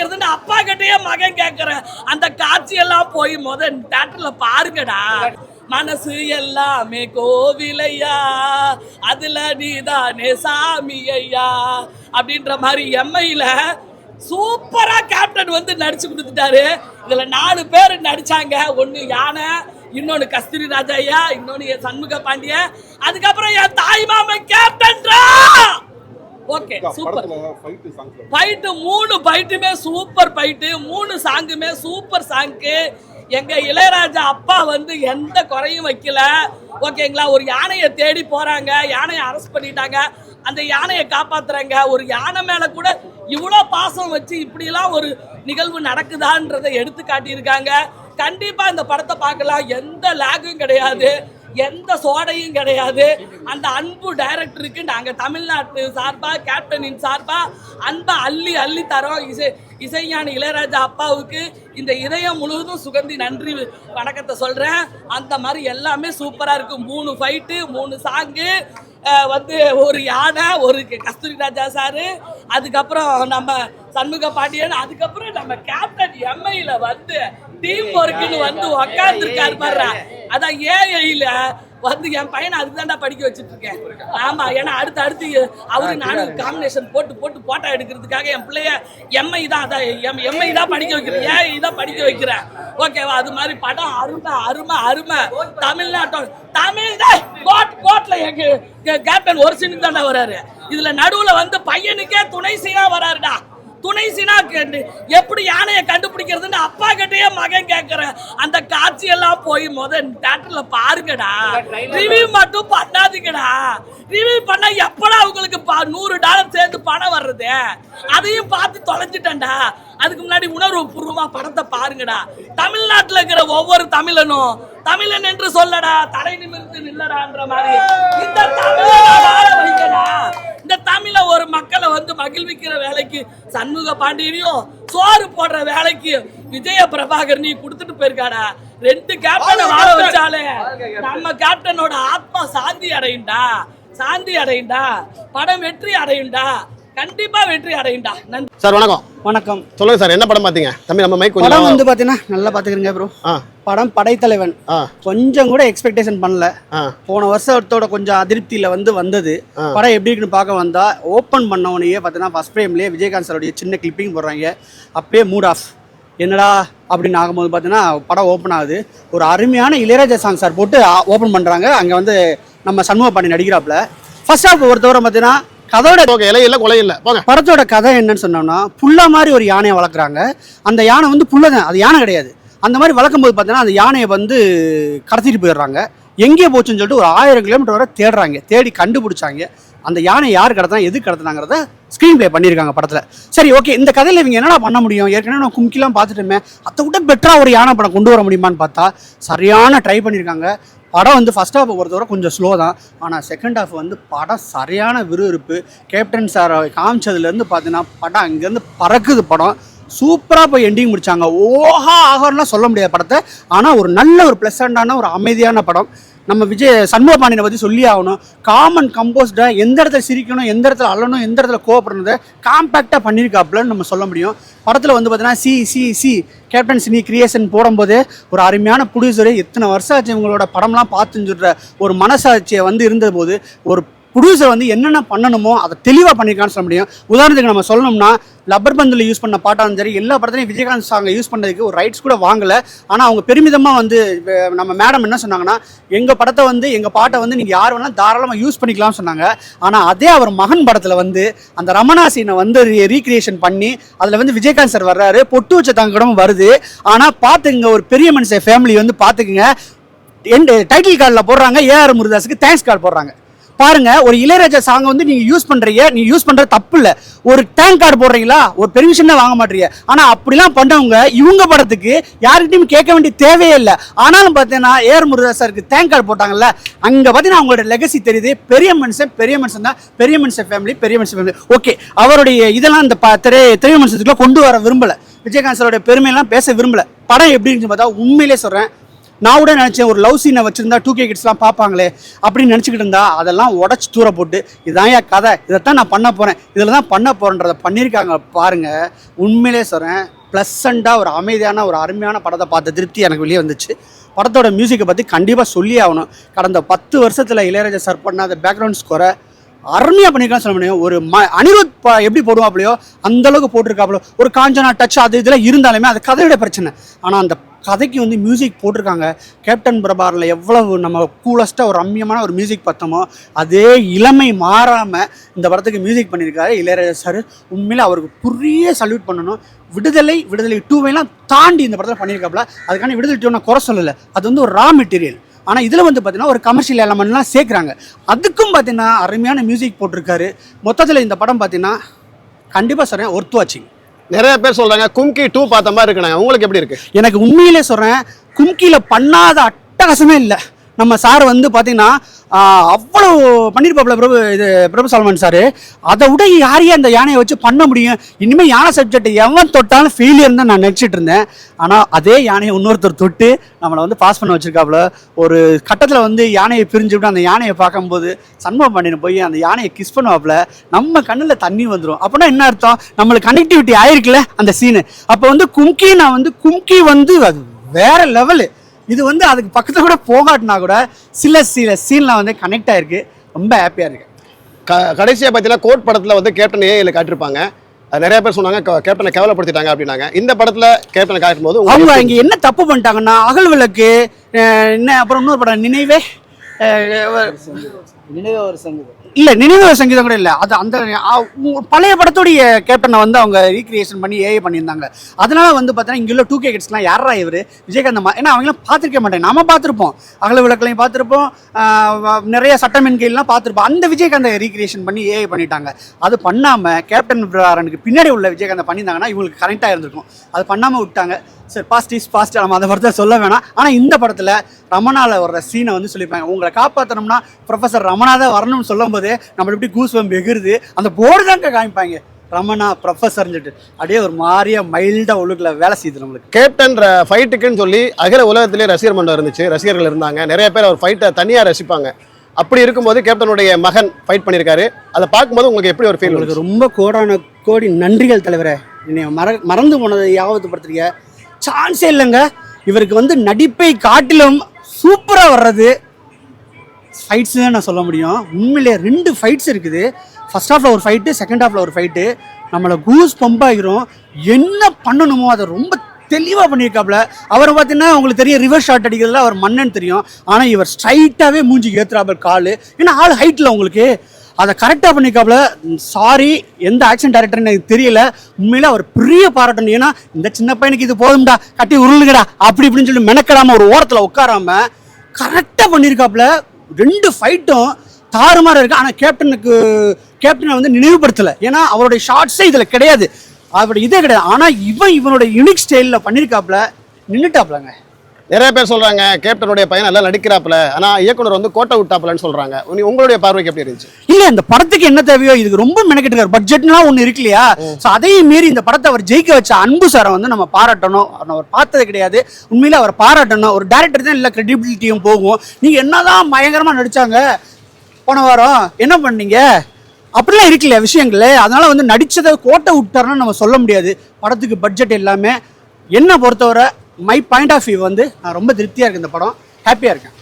இருக்கிறதுன்னு அப்பா கிட்டயே மகன் கேட்கறேன் அந்த காட்சியெல்லாம் போய் முத தேட்டர்ல பாருங்கடா. மனசு எல்லாமே கோவிலையா? அதுல நீதானே சாமி ஐயா அப்படின்ற மாதிரி எம்ஐல சூப்பரா கேப்டன் வந்து நடிச்சு கொடுத்துட்டாரு. இதுல நாலு பேர் நடிச்சாங்க. ஒன்னு யானை இன்னொன்னு கஸ்தூரி ராஜா ஐயா இன்னொன்னு என் சண்முக பாண்டியன். அதுக்கப்புறம் என் தாய் மாமன் கேப்டன்ரா ஓகே சூப்பர் ஃபைட்டு மூணு ஃபைட்டுமே சூப்பர் ஃபைட்டு மூணு சாங்குமே சூப்பர் சாங்கு எங்க இளையராஜா அப்பா வந்து எந்த குறையும் வைக்கல. ஓகேங்களா ஒரு யானையை தேடி போறாங்க. யானையை அரெஸ்ட் பண்ணிட்டாங்க. அந்த யானையை காப்பாத்துறாங்க. ஒரு யானை மேல கூட இவ்வளோ பாசம் வச்சு இப்படிலாம் ஒரு நிகழ்வு நடக்குதான்றதை எடுத்து காட்டியிருக்காங்க. கண்டிப்பா இந்த படத்தை பார்க்கலாம். எந்த லேகும் கிடையாது. எந்த சோடையும் கிடையாது. அந்த அன்பு டைரக்டருக்கு நாங்கள் தமிழ்நாட்டு சார்பாக கேப்டனின் சார்பாக அன்பை அள்ளி அள்ளி தரோம். இசை இசைஞானி இளையராஜா அப்பாவுக்கு இந்த இதயம் முழுவதும் சுகந்தி நன்றி வணக்கத்தை சொல்கிறேன் அந்த மாதிரி எல்லாமே சூப்பராக இருக்கும். மூணு ஃபைட்டு மூணு சாங்கு வந்து ஒரு யானை ஒரு கஸ்தூரி ராஜா சாரு அதுக்கப்புறம் நம்ம சண்முக பாண்டியன் அதுக்கப்புறம் நம்ம கேப்டன் எம்ஐயில் வந்து டீம் ஒர்க்குன்னு வந்து உக்காந்துருக்காரு பாரு அதான் ஏஐல வந்து என் பையனை அதுதான்டா படிக்க வச்சுட்டு இருக்கேன் ஆமா ஏன்னா அடுத்து அடுத்து அவரு நானும் காம்பினேஷன் போட்டு போட்டு போட்டோ எடுக்கிறதுக்காக என் பிள்ளைய எம்ஐ தான் அதான் எம் எம்ஐ தான் படிக்க வைக்கிறேன். ஏஐ தான் படிக்க வைக்கிறேன். ஓகேவா அது மாதிரி படம் அருமை அருமை அருமை. தமிழ்நாட்டோட தமிழ் தான் கோட் கோட்ல எங்க கேப்டன் ஒரு சீனுக்கு தான்டா வராரு. இதுல நடுவுல வந்து பையனுக்கே துணை சீனா வராருடா. துணை சினா கேட்டு எப்படி யானையை கண்டுபிடிக்கிறதுன்னு அப்பா கிட்டயே மகன் கேட்கிற அந்த காட்சியெல்லாம் போய் முத தேட்டர்ல பாருங்கடா. ரிவ்யூ மட்டும் பண்ணாதீங்கடா. ரிவ்யூ பண்ணா எப்படா உங்களுக்கு நூறு டாலர் சேர்ந்து பணம் வர்றது? அதையும் பார்த்து தொலைஞ்சிட்டேன்டா. அதுக்கு முன்னாடி உணர்வு பூர்வமா படத்தை பாருங்கடா. தமிழ்நாட்டுல இருக்கிற ஒவ்வொரு தமிழனும் தமிழன் என்று சொல்லடா தலை நிமிர்ந்து நில்லடான்ற மாதிரி இந்த தமிழ வாழ வைக்கடா இந்த தமிழ ஒரு மக்களை வந்து மகிழ்விக்கிற வேலைக்கு சண்முக பாண்டியனையும் சோறு போடுற வேலைக்கு விஜய பிரபாகர் நீ கொடுத்துட்டு போயிருக்காடா. ரெண்டு கேப்டனை வாழ வச்சாலே நம்ம கேப்டனோட ஆத்மா சாந்தி அடையுண்டா சாந்தி அடையுண்டா படம் வெற்றி அடையுண்டா கண்டிப்பா வெற்றி அடையுண்டா நன்றி. சார் வணக்கம். வணக்கம். சொல்லுங்க சார் என்ன படம் பார்த்தீங்க? தம்பி நம்ம மைக் படம் கொஞ்சம் வந்து பார்த்தீங்கன்னா நல்லா பார்த்துக்கிறீங்க ப்ரோ படம் படைத்தலைவன். கொஞ்சம் கூட எக்ஸ்பெக்டேஷன் பண்ணல. போன வருஷத்தோட கொஞ்சம் அதிருப்தியில வந்து வந்தது. படம் எப்படி இருக்குன்னு பார்க்க வந்தா ஓப்பன் பண்ணவனையே பார்த்தீங்கன்னா ஃபர்ஸ்ட் ஃப்ரேம்லேயே விஜயகாந்த் சாரோடைய சின்ன கிளிப்பிங் போடுறாங்க. அப்பயே மூட் ஆஃப் என்னடா அப்படின்னு ஆகும்போது பார்த்தீங்கன்னா படம் ஓப்பன் ஆகுது. ஒரு அருமையான இளையராஜா சாங் சார் போட்டு ஓப்பன் பண்ணுறாங்க அங்கே வந்து நம்ம சண்முக பாண்டி நடிக்கிறாப்புல. ஃபர்ஸ்ட் ஹாஃப் பொறுத்தவரை பார்த்தீங்கன்னா கதோட இலை இல்லை கொலை இல்லை. போங்க. படத்தோட கதை என்னன்னு சொன்னோம்னா புல்லா மாதிரி ஒரு யானையை வளர்க்குறாங்க. அந்த யானை வந்து புல்ல தான் அது யானை கிடையாது. அந்த மாதிரி வளர்க்கும் போது பார்த்தீங்கன்னா அந்த யானையை வந்து கடத்திட்டு போயிடுறாங்க. எங்கே போச்சுன்னு சொல்லிட்டு ஒரு ஆயிரம் கிலோமீட்டர் வரை தேடுறாங்க. தேடி கண்டுபிடிச்சாங்க. அந்த யானை யார் கடத்தினா எது கடத்தினாங்கிறத ஸ்க்ரீன் ப்ளே பண்ணியிருக்காங்க படத்தில். சரி ஓகே இந்த கதையில் இவங்க என்னடா பண்ண முடியும்? ஏற்கனவே நான் கும்கிலாம் பார்த்துட்டுமே. அதை விட பெட்டராக ஒரு யானை படம் கொண்டு வர முடியுமான்னு பார்த்தா சரியான ட்ரை பண்ணியிருக்காங்க. படம் வந்து ஃபர்ஸ்ட் ஹாஃப் பொறுத்தவரை கொஞ்சம் ஸ்லோ தான். ஆனால் செகண்ட் ஹாஃப் வந்து படம் சரியான விறுவிறுப்பு. கேப்டன் சார் காமிச்சதுலேருந்து பார்த்தீங்கன்னா படம் அங்கேருந்து பறக்குது படம். சூப்பராக போய் எண்டிங் முடித்தாங்க ஓஹா ஆகலாம் சொல்ல முடியாத படத்தை. ஆனால் ஒரு நல்ல ஒரு ப்ளசண்டான ஒரு அமைதியான படம். நம்ம விஜய் சண்முக பாண்டியனை பற்றி சொல்லி ஆகணும் காமன் கம்போஸ்டாக எந்த இடத்துல சிரிக்கணும் எந்த இடத்துல அள்ளணும் எந்த இடத்துல கோவப்படணுதை காம்பேக்டாக பண்ணியிருக்காப்புலன்னு நம்ம சொல்ல முடியும். படத்தில் வந்து பார்த்தீங்கன்னா C C C captain cine creation போடும்போது ஒரு அருமையான ப்ரொடியூசர் எத்தனை வருஷம் ஆச்சு இவங்களோட படம்லாம் பார்த்துன்னு சொல்கிற ஒரு மனசாட்சியை வந்து இருந்தபோது ஒரு ப்ரொடியூசர் வந்து என்னென்ன பண்ணணுமோ அதை தெளிவாக பண்ணியிருக்கான்னு சொல்ல முடியும். உதாரணத்துக்கு நம்ம சொல்லணும்னா லப்பர் பந்தில் யூஸ் பண்ண பாட்டாலும் சரி எல்லா படத்துலையும் விஜயகாந்த் சாங்கை யூஸ் பண்ணதுக்கு ஒரு ரைட்ஸ் கூட வாங்கலை. ஆனால் அவங்க பெருமிதமாக வந்து நம்ம மேடம் என்ன சொன்னாங்கன்னா எங்கள் படத்தை வந்து எங்கள் பாட்டை வந்து நீங்கள் யார் வேணாலும் தாராளமாக யூஸ் பண்ணிக்கலாம்னு சொன்னாங்க. ஆனால் அதே அவர் மகன் படத்தில் வந்து அந்த ரமணா சீனை வந்து ரீக்ரியேஷன் பண்ணி அதில் வந்து விஜயகாந்த் சார் வர்றாரு. பொட்டு வச்ச தங்கடமும் வருது. ஆனால் பார்த்துக்குங்க ஒரு பெரிய மனுஷன் ஃபேமிலி வந்து பார்த்துக்குங்க. என் டைட்டில் கார்டில் போடுறாங்க. ஏஆர் முருதாஸுக்கு தேங்க்ஸ் கார்டு போடுறாங்க. பாருங்க ஒரு இளையராஜா சாங் வந்து நீங்க யூஸ் பண்றீங்க. நீங்க யூஸ் பண்ற தப்பு இல்ல ஒரு டேங்க் கார்டு போடுறீங்களா? ஒரு பெர்மிஷன் வாங்க மாட்டீங்க. ஆனா அப்படிலாம் பண்ணவங்க இவங்க படத்துக்கு யாருக்கிட்டையும் கேட்க வேண்டிய தேவையே இல்லை. ஆனாலும் பார்த்தீங்கன்னா ஏர் முருதாஸ் சாருக்கு தேங்க் கார்டு போட்டாங்கல்ல அங்க பார்த்தீங்கன்னா அவங்களோட லெகசி தெரியுது. பெரிய மனுஷன் பெரிய மனுஷன் தான். பெரிய மனுஷன் ஃபேமிலி பெரிய மனுஷன் ஃபேமிலி ஓகே அவருடைய இதெல்லாம் இந்த திரை திரை மனுஷத்துக்குள்ள கொண்டு வர விரும்பல. விஜயகாந்த் சாரோட பெருமையெல்லாம் பேச விரும்பல. படம் எப்படி இருந்துச்சு பார்த்தா உண்மையிலே சொல்றேன். நான் கூட நினச்சேன் ஒரு லவ் சீனை வச்சுருந்தா டூ கே கிட்ஸ்லாம் பார்ப்பாங்களே அப்படின்னு நினச்சிக்கிட்டு இருந்தா அதெல்லாம் உடச்சி தூர போட்டு இதான் என் கதை இதைத்தான் நான் பண்ண போகிறேன் இதில் தான் பண்ண போகிறேன்றதை பண்ணியிருக்காங்க பாருங்கள் உண்மையிலே சொல்கிறேன் ப்ளசண்ட்டாக ஒரு அமைதியான ஒரு அருமையான படத்தை பார்த்த திருப்தி எனக்கு வெளியே வந்துச்சு. படத்தோட மியூசிக்கை பற்றி கண்டிப்பாக சொல்லி ஆகணும். கடந்த பத்து வருஷத்தில் இளையராஜா சார் பண்ணாத பேக்ரவுண்ட் ஸ்கோரை அருமையாக பண்ணியிருக்கான்னு சொல்ல முடியும். ஒரு ம அனிருத் எப்படி போடுவாப்லையோ அந்த அளவுக்கு போட்டிருக்காப்லையோ ஒரு காஞ்சனா டச் அது இதெல்லாம் இருந்தாலுமே அது கதையோட பிரச்சனை. ஆனால் அந்த கதைக்கு வந்து மியூசிக் போட்டிருக்காங்க. கேப்டன் பிரபாரில் எவ்வளவு நம்ம கூலஸ்ட்டாக ஒரு ரம்யமான ஒரு மியூசிக் பார்த்தோமோ அதே இளமை மாறாமல் இந்த படத்துக்கு மியூசிக் பண்ணியிருக்காரு இளையராஜா சார் உண்மையில் அவருக்கு புரிய சல்யூட் பண்ணணும். விடுதலை விடுதலை டூவைலாம் தாண்டி இந்த படத்தில் பண்ணியிருக்காப்புல அதுக்கான விடுதலை டூ நான் குறை சொல்லலை. அது வந்து ஒரு ரா மெட்டீரியல் ஆனால் இதில் வந்து பார்த்தீங்கன்னா ஒரு கமர்ஷியல் எலமெண்ட்லாம் சேர்க்குறாங்க. அதுக்கும் பார்த்தீங்கன்னா அருமையான மியூசிக் போட்டிருக்காரு. மொத்தத்தில் இந்த படம் பார்த்தீங்கன்னா கண்டிப்பாக சொல்கிறேன் ஒர்த் வாட்சிங் நிறைய பேர் சொல்றாங்க கும்கி டூ பார்த்த மாதிரி இருக்குண்ணா. உங்களுக்கு எப்படி இருக்கு? எனக்கு உண்மையிலே சொல்கிறேன் கும்கியில் பண்ணாத அட்டகாசமே இல்லை. நம்ம சார் வந்து பார்த்தீங்கன்னா அவ்வளோ பண்ணியிருப்பாப்ல பிரபு இது பிரபு சல்மான் சார். அதை விட யாரையும் அந்த யானையை வச்சு பண்ண முடியும்? இனிமேல் யானை சப்ஜெக்ட் எவன் தொட்டாலும் ஃபெயிலியர் தான் நான் நினச்சிட்டு இருந்தேன். ஆனால் அதே யானையை இன்னொருத்தர் தொட்டு நம்மளை வந்து பாஸ் பண்ண வச்சிருக்காப்புல. ஒரு கட்டத்தில் வந்து யானையை பிரிஞ்சு விட்டு அந்த யானையை பார்க்கும்போது சண்முகம் பண்ணின்னு போய் அந்த யானையை கிஸ் பண்ணுவாப்புல. நம்ம கண்ணில் தண்ணி வந்துடும் அப்படின்னா என்ன அர்த்தம்? நம்மளுக்கு கனெக்டிவிட்டி ஆயிருக்குல்ல அந்த சீனு அப்போ வந்து கும்கி நான் வந்து கும்கி வந்து அது வேற லெவலு இது வந்து அதுக்கு பக்கத்தில் கூட போகாட்டினா கூட சில சில சீன்லாம் வந்து கனெக்ட் ஆயிருக்கு. ரொம்ப ஹாப்பியாக இருக்கு. க கடைசியாக பார்த்தீங்கன்னா கோட் படத்தில் வந்து கேப்டன் ஏஐல காட்டிருப்பாங்க. அது நிறைய பேர் சொன்னாங்க கேப்டனை கேவலப்படுத்திட்டாங்க அப்படின்னாங்க. இந்த படத்தில் கேப்டனை காட்டும் போது அவங்க இங்கே என்ன தப்பு பண்ணிட்டாங்கன்னா அகல் விளக்கு என்ன அப்புறம் இன்னொரு படம் நினைவே நினைவு சங்கீதம் இல்ல நினைவு சங்கீதம் கூட இல்ல. அது அந்த பழைய படத்துடைய கேப்டனை வந்து அவங்க ரீக்ரியேஷன் பண்ணி ஏஐ பண்ணியிருந்தாங்க. அதனால வந்து பார்த்தீங்கன்னா இங்கே உள்ள டூ கே கிட்ஸ்லாம் யாரா இவர்? விஜயகாந்த் ஏன்னா அவங்களாம் பார்த்துருக்க மாட்டேன் நம்ம பார்த்துருப்போம். அகல விளக்கலையும் பார்த்துருப்போம். நிறைய சட்டமென்கைலாம் பார்த்துருப்போம். அந்த விஜயகாந்தை ரீக்ரியேஷன் பண்ணி ஏஐ பண்ணிட்டாங்க. அது பண்ணாம கேப்டன் பிரபாரனுக்கு பின்னாடி உள்ள விஜயகாந்தை பண்ணியிருந்தாங்கன்னா இவங்களுக்கு கரெக்டாக இருந்திருக்கும். அது பண்ணாம விட்டாங்க. சரி பாஸ்ட் இஸ் பாஸ்ட் நம்ம அதை படத்தை சொல்ல வேணாம். ஆனால் இந்த படத்தில் ரமணாவில் வர்ற சீனை வந்து சொல்லியிருப்பாங்க. உங்களை காப்பாற்றணும்னா ப்ரொஃபசர் ரமணா தான் வரணும்னு சொல்லும்போது நம்ம எப்படி கூஸ் பம்ப் எகிருது. அந்த போர்டு தாங்க காமிப்பாங்க. ரமணா ப்ரொஃபஸர்னு சொல்லிட்டு அப்படியே ஒரு மாதிரியா மைல்டாக ஒழுக்கில் வேலை செய்யுது நம்மளுக்கு. கேப்டன் ஃபைட்டுக்குன்னு சொல்லி அகில உலகத்திலே ரசிகர் மன்றம் இருந்துச்சு. ரசிகர்கள் இருந்தாங்க. நிறைய பேர் அவர் ஃபைட்டை தனியாக ரசிப்பாங்க. அப்படி இருக்கும்போது கேப்டனுடைய மகன் ஃபைட் பண்ணியிருக்காரு அதை பார்க்கும்போது உங்களுக்கு எப்படி ஒரு ஃபீல் உங்களுக்கு ரொம்ப கோடான கோடி நன்றிகள் தலைவரே. என்னை மற மறந்து போனதை யாபத்து படுத்துறீங்க சான்ஸே இல்லைங்க. இவருக்கு வந்து நடிப்பை காட்டிலும் சூப்பராக வர்றது ஃபைட்ஸ் தான் நான் சொல்ல முடியும். உண்மையிலே ரெண்டு ஃபைட்ஸ் இருக்குது. ஃபர்ஸ்ட் ஹாஃபில் ஒரு ஃபைட்டு செகண்ட் ஹாஃபில் ஒரு ஃபைட்டு நம்மளை கூஸ் பம்ப் ஆகிரும் என்ன பண்ணணுமோ அதை ரொம்ப தெளிவாக பண்ணியிருக்காப்புல அவர் பார்த்தீங்கன்னா உங்களுக்கு தெரியும் ரிவர்ஸ் ஷாட் அடிக்கிறதுல அவர் மன்னன் தெரியும். ஆனால் இவர் ஸ்ட்ரைட்டாகவே மூஞ்சி ஏற்றுறாப்பர் கால். ஏன்னா ஆள் ஹைட்டில் உங்களுக்கு. அதை கரெக்டாக பண்ணியிருக்காப்புல சாரி எந்த ஆக்ஷன் டேரக்டர்னு எனக்கு தெரியல. உண்மையில அவர் பெரிய பாராட்டணும். ஏன்னா இந்த சின்ன பையனுக்கு இது போதும்டா கட்டி உருளுங்கடா அப்படி இப்படின்னு சொல்லி மெனக்கடாமல் ஒரு ஓரத்தில் உட்காராம கரெக்டாக பண்ணியிருக்காப்புல ரெண்டு ஃபைட்டும் தாறுமாறு இருக்கு. ஆனால் கேப்டனுக்கு கேப்டனை வந்து நினைவுபடுத்தலை. ஏன்னா அவருடைய ஷார்ட்ஸே இதில் கிடையாது. அவருடைய இதே கிடையாது. ஆனால் இவன் இவனுடைய யூனிக் ஸ்டைலில் பண்ணியிருக்காப்புல நின்றுட்டாப்லங்க நிறைய பேர் சொல்றாங்க கேப்டனுடைய பையன் நல்லா நடிக்கிறாப்புல ஆனா இயக்குனர் வந்து கோட்டை விட்டாப்புலன்னு சொல்றாங்க. உங்க- உங்களுடைய பார்வைக்கு எப்படி இருந்துச்சு? இல்ல இந்த படத்துக்கு என்ன தேவையோ இதுக்கு ரொம்ப மெனக்கெட்டுருக்காரு பட்ஜெட்லாம் ஒண்ணு இருக்கு இல்லையா ஸோ அதையும் மீறி இந்த படத்தை அவர் ஜெயிக்க வச்ச அன்பு சாரை வந்து நம்ம பாராட்டணும். அவரை பார்த்தது கிடையாது. உண்மையில அவர் பாராட்டணும். ஒரு டேரக்டர் தான் இல்லை கிரெடிபிலிட்டியும் போகும். நீங்க என்னதான் பயங்கரமா நடிச்சாங்க போன வாரம் என்ன பண்ணீங்க? அப்படிலாம் இருக்கு இல்லையா விஷயங்கள்? அதனால வந்து நடிச்சதை கோட்டை விட்டாருன்னு நம்ம சொல்ல முடியாது. படத்துக்கு பட்ஜெட் எல்லாமே. என்ன பொறுத்தவரை மை பாயிண்ட் ஆஃப் வியூ வந்து நான் ரொம்ப திருப்தியாக இருக்கேன் இந்த படம். ஹாப்பியாக இருக்கேன்.